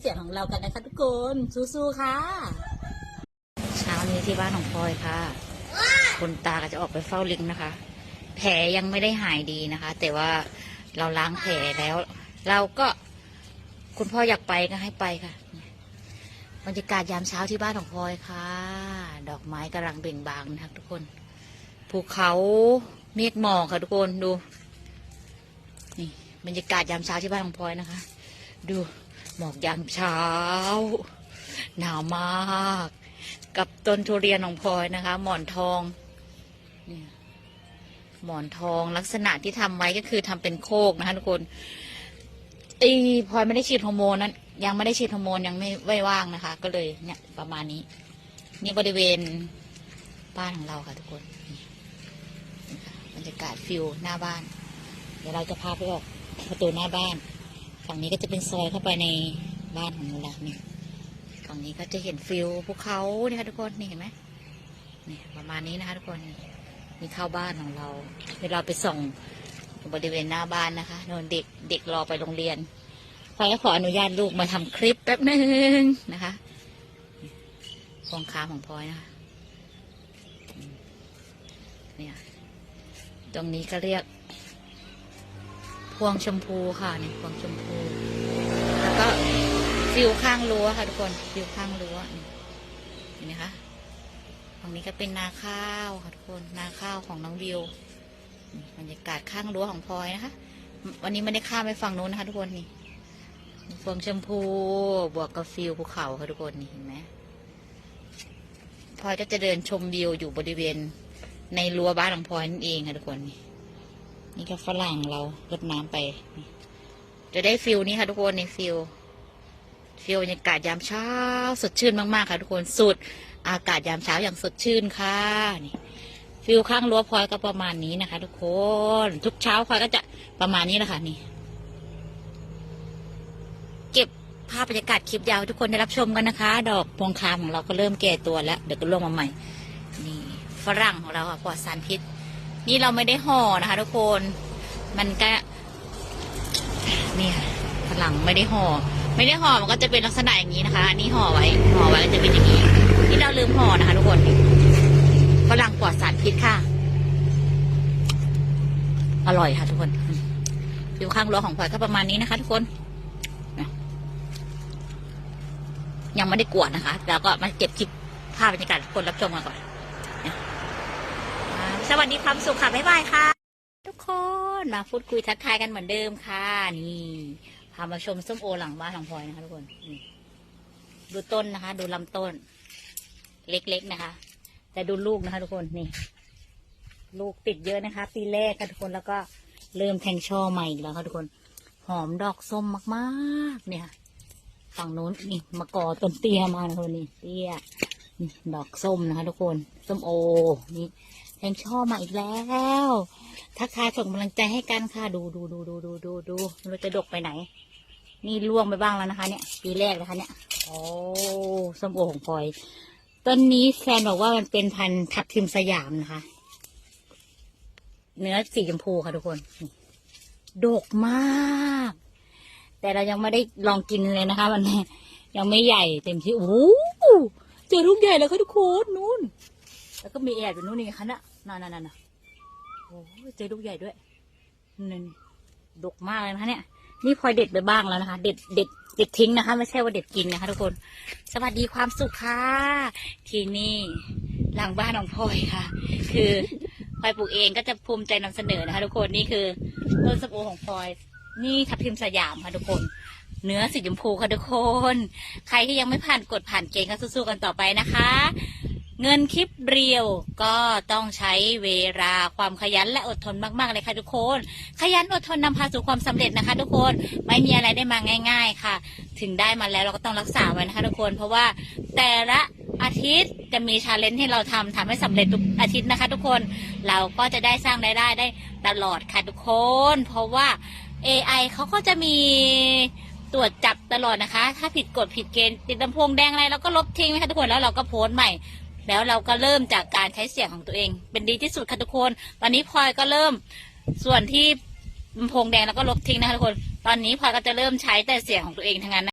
เสียงของเรากันนะคะทุกคนสู้ๆค่ะเช้านี้ที่บ้านของพลอยค่ะคุณตาก็จะออกไปเฝ้าลิงนะคะ แผลยังไม่ได้หายดีนะคะ แต่ว่าเราล้างแผลแล้ว เราก็คุณพ่ออยากไปก็ให้ไปค่ะบรรยากาศยามเช้าที่บ้านของพลอยค่ะ ดอกไม้กำลังเบ่งบานนะคะทุกคนภูเขาเมฆหมอกค่ะทุกคนดูนี่บรรยากาศยามเช้าที่บ้านของพลอยนะคะ ดู หมอกยามเช้า หนาวมาก กับต้นทุเรียนของพลอยนะคะ หมอนทองเนี่ยหมอนทองลักษณะที่ทำไว้ก็คือทำเป็นโคกนะคะทุกคนอีพลอยไม่ได้ฉีดฮอร์โมนนั้นยังไม่ได้ฉีดฮอร์โมนยังไม่ไม่ว่างนะคะ ก็เลยเนี่ยประมาณนี้ นี่บริเวณบ้านของเราค่ะทุกคนบรรยากาศฟิวหน้าบ้าน เดี๋ยวเราจะพาไปออกประตูหน้าบ้าน ฝั่งนี้ก็จะเป็นซอยเข้าไปในบ้านของเราเนี่ยฝั่งนี้ก็จะเห็นฟิวภูเขาเนี่ยค่ะทุกคนนี่เห็นไหมนี่ประมาณนี้นะคะทุกคนนี่เข้าบ้านของเราเดี๋ยวเราไปส่องบริเวณหน้าบ้านนะคะโดนเด็กเด็กรอไปโรงเรียนพอยขออนุญาตลูกมาทำคลิปแป๊บหนึ่งนะคะฟองค้าของพลอยนะคะเนี่ยตรงนี้ก็เรียก พวงชมพูค่ะนี่พวงชมพู แล้วก็ฟิวข้างรั้วค่ะ ทุกคนฟิวข้างรั้วนี่เห็นไหมคะฝั่งนี้ก็เป็นนาข้าวค่ะทุกคนนาข้าวของน้องวิวบรรยากาศข้างรั้วของพลอยนะคะ วันนี้ไม่ได้ข้ามไปฝั่งนู้นนะคะ ทุกคนนี่พวงชมพูบวกกับฟิวภูเขาค่ะทุกคนนี่เห็นไหมพลอยก็จะเดินชมวิวอยู่บริเวณในรั้วบ้านของพลอยนั่นเองค่ะทุกคนนี่ นี่ก็ฝรั่งเรารดน้ำไป จะได้ฟิลนี้ค่ะทุกคนในฟิลฟิลบรรยากาศยามเช้า สดชื่นมากๆค่ะทุกคนสุดอากาศยามเช้าอย่างสดชื่นค่ะนี่ฟิลข้างรั้วพลอยก็ประมาณนี้นะคะ ทุกคน ทุกเช้าพลอยก็จะประมาณนี้แหละค่ะนี่ เก็บภาพบรรยากาศคลิปยาวทุกคนได้รับชมกันนะคะ ดอกพวงคามของเราก็เริ่มแก่ตัวแล้ว เดี๋ยวก็ลงมาใหม่ นี่ ฝรั่งของเราค่ะปลอดสารพิษ นี่เราไม่ได้ห่อนะคะทุกคน มันก็เนี่ยฝรั่งไม่ได้ห่อ ไม่ได้ห่อมันก็จะเป็นลักษณะอย่างนี้นะคะ อันนี้ห่อไว้ห่อไว้จะเป็นอย่างนี้ ที่เราลืมห่อนะคะทุกคนฝรั่งปลอดสารพิษค่ะ อร่อยค่ะทุกคนอยู่ข้างรั้วของพลอยก็ประมาณนี้นะคะ ทุกคน ยังไม่ได้กวดนะคะ แล้วก็มาเก็บคลิปภาพบรรยากาศคนรับชมกันก่อน สวัสดีความสุขค่ะ บ๊ายบายค่ะ ทุกคนมาพูดคุยทักทายกันเหมือนเดิมค่ะ นี่พามาชมส้มโอหลังบ้านของพลอยนะคะทุกคนนี่ดูต้นนะคะ ดูลำต้น เล็กๆนะคะ แต่ดูลูกนะคะ ทุกคนนี่ ลูกติดเยอะนะคะ ปีแรกค่ะทุกคนแล้วก็เริ่มแทงช่อใหม่แล้วค่ะทุกคน หอมดอกส้มมากๆ เนี่ยฝั่งนู้นนี่มะกอต้นเตี้ยมากนะคนนี้เตี้ยนี่ดอกส้มนะคะ ทุกคน ส้มโอ นี่ แทงช่อมาอีกแล้วทักทายส่งกำลังใจให้กันค่ะ ดูดูดูดูดูดูดูเราจะดกไปไหน นี่ล่วงไปบ้างแล้วนะคะ เนี่ย ปีแรกนะคะเนี่ย โอ้ส้มโอของพลอยต้นนี้แฟนบอกว่ามันเป็นพันธุ์ทับทิมสยามนะคะ เนื้อสีชมพูค่ะทุกคนดกมาก แต่เรายังไม่ได้ลองกินเลยนะคะ มันยังไม่ใหญ่เต็มที่โอ้เจอลูกใหญ่แล้วค่ะทุกคนนู่น แล้วก็มีแอบอยู่นู่นนี่คะน่ะ นั่นนั่นนั่นโอ้เจอลูกใหญ่ด้วยนี่ดกมากเลยนะคะเนี่ย นี่พลอยเด็ดไปบ้างแล้วนะคะ เด็ดเด็ดเด็ดทิ้งนะคะ ไม่ใช่ว่าเด็ดกินนะคะทุกคน สวัสดีความสุขค่ะ ที่นี่หลังบ้านของพลอยค่ะ คือพลอยปลูกเองก็จะภูมิใจนำเสนอนะคะ ทุกคนนี่คือต้นสปูของพลอย นี่ทับทิมสยามค่ะทุกคน เนื้อสีชมพูค่ะทุกคน ใครที่ยังไม่ผ่านกดผ่านเกณฑ์ก็สู้ๆกันต่อไปนะคะ เงินคลิปเรียวก็ต้องใช้เวลาความขยันและอดทนมาก ๆ เลยค่ะทุกคน ขยันอดทนนำพาสู่ความสำเร็จนะคะ ทุกคนไม่มีอะไรได้มาง่าย ๆค่ะ ถึงได้มาแล้วเราก็ต้องรักษาไว้นะคะ ทุกคนเพราะว่าแต่ละอาทิตย์จะมีชาเลนจ์ให้เราทำทำให้สำเร็จทุกอาทิตย์นะคะ ทุกคนเราก็จะได้สร้างรายได้ได้ตลอดค่ะทุกคน เพราะว่า AI เขาก็จะมีตรวจจับตลอดนะคะ ถ้าผิดกฎผิดเกณฑ์ติดลำโพงแดงอะไรเราก็ลบทิ้งนะคะทุกคนแล้วเราก็โพสต์ใหม่ แล้วเราก็เริ่มจากการใช้เสียงของตัวเอง เป็นดีที่สุดค่ะทุกคน ตอนนี้พลอยก็เริ่มส่วนที่พงแดงแล้วก็ลบทิ้งนะคะทุกคน ตอนนี้พลอยก็จะเริ่มใช้แต่เสียงของตัวเองทั้งนั้นนะ